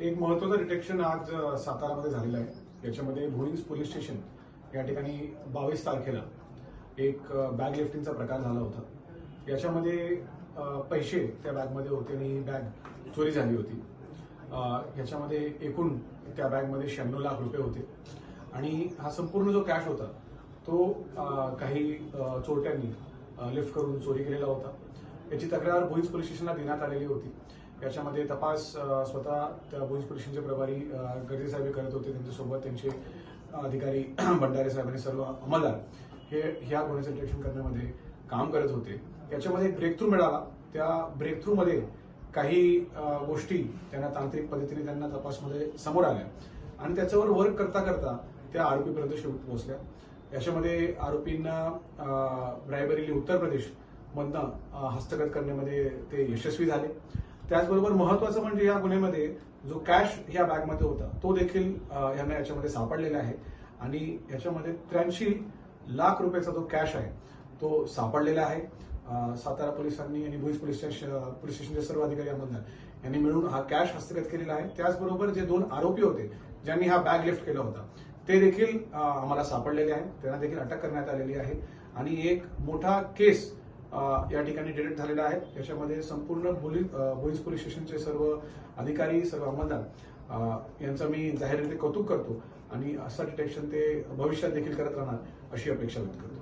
एक महत्वाचं डिटेक्शन आज सातारामध्ये झालेलं आहे. याच्यामध्ये भुईंज पोलीस स्टेशन या ठिकाणी बावीस तारखेला एक बॅग लिफ्टिंगचा प्रकार झाला होता. याच्यामध्ये पैसे त्या बॅगमध्ये होते आणि ही बॅग चोरी झाली होती. याच्यामध्ये एकूण त्या बॅगमध्ये शहाण्णव लाख रुपये होते. आणि हा संपूर्ण जो कॅश होता तो काही चोरट्यांनी लिफ्ट करून चोरी केलेला होता. याची तक्रार भुईंज पोलीस स्टेशनला देण्यात आलेली होती. याच्यामध्ये तपास स्वतः त्या पोलीस स्टेशनचे प्रभारी अ, साहेब करत होते. त्यांच्यासोबत त्यांचे अधिकारी भंडारे साहेब आणि सर्व अंमलदार हे ह्या गुन्ह्याचं डिटेक्शन करण्यामध्ये काम करत होते. याच्यामध्ये एक ब्रेक थ्रू मिळाला. त्या ब्रेक थ्रूमध्ये काही गोष्टी त्यांना तांत्रिक पद्धतीने त्यांना तपासमध्ये समोर आल्या. आणि त्याच्यावर वर्क करता करता त्या आरोपीपर्यंत शेवट पोहोचल्या. याच्यामध्ये आरोपींना रायबरेली उत्तर प्रदेश मधनं हस्तगत करण्यामध्ये ते यशस्वी झाले. त्याचबरोबर महत्वाचं म्हणजे या गुन्ह्यामध्ये जो कॅश ह्या बॅगमध्ये होता तो देखील यांना याच्यामध्ये सापडलेला आहे. आणि याच्यामध्ये त्र्याऐंशी लाख रुपयाचा जो कॅश आहे तो सापडलेला आहे. सातारा पोलिसांनी आणि भुईज पोलीस स्टेशन पोलीस स्टेशनचे सर्व अधिकारी अंमलदार यांनी मिळून हा कॅश हस्तगत केलेला आहे. त्याचबरोबर जे दोन आरोपी होते ज्यांनी हा बॅग लिफ्ट केला होता ते देखील आम्हाला सापडलेले आहे. त्यांना देखील अटक करण्यात आलेली आहे. आणि एक मोठा केस या ठिकाणी डिटेक्ट झालेला आहे. याच्यामध्ये संपूर्ण पोलीस पोलीस स्टेशनचे सर्व अधिकारी सर्व अंमलदार. यांचं मी जाहीर कौतुक करतो आणि असं डिटेक्शन ते भविष्यात देखील करत राहणार अशी अपेक्षा व्यक्त करतो.